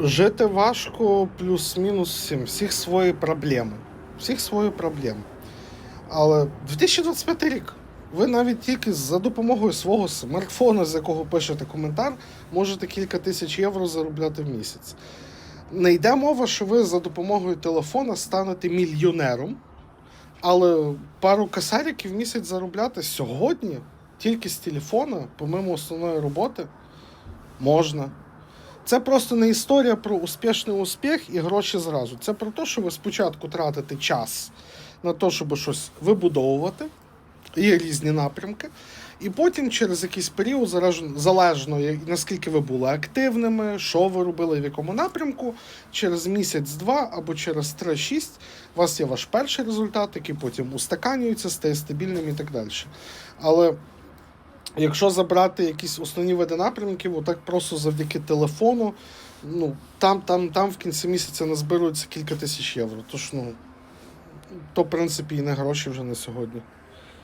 Жити важко, плюс-мінус всім. Всіх свої проблеми. Всіх свої проблеми. Але 2025 рік. Ви навіть тільки за допомогою свого смартфона, з якого пишете коментар, можете кілька тисяч євро заробляти в місяць. Не йде мова, що ви за допомогою телефона станете мільйонером, але пару касариків в місяць заробляти сьогодні тільки з телефона, помимо основної роботи, можна. Це просто не історія про успішний успіх і гроші зразу. Це про те, що ви спочатку тратите час на те, щоб щось вибудовувати. Є різні напрямки. І потім через якийсь період, залежно, наскільки ви були активними, що ви робили в якому напрямку, через місяць-два або через 3-6 у вас є ваш перший результат, який потім устаканюється, стає стабільним і так далі. Але якщо забрати якісь основні види напрямків, отак просто завдяки телефону, ну там, там, там в кінці місяця назбирується кілька тисяч євро. Тож, ну, то, в принципі, і не гроші вже на сьогодні.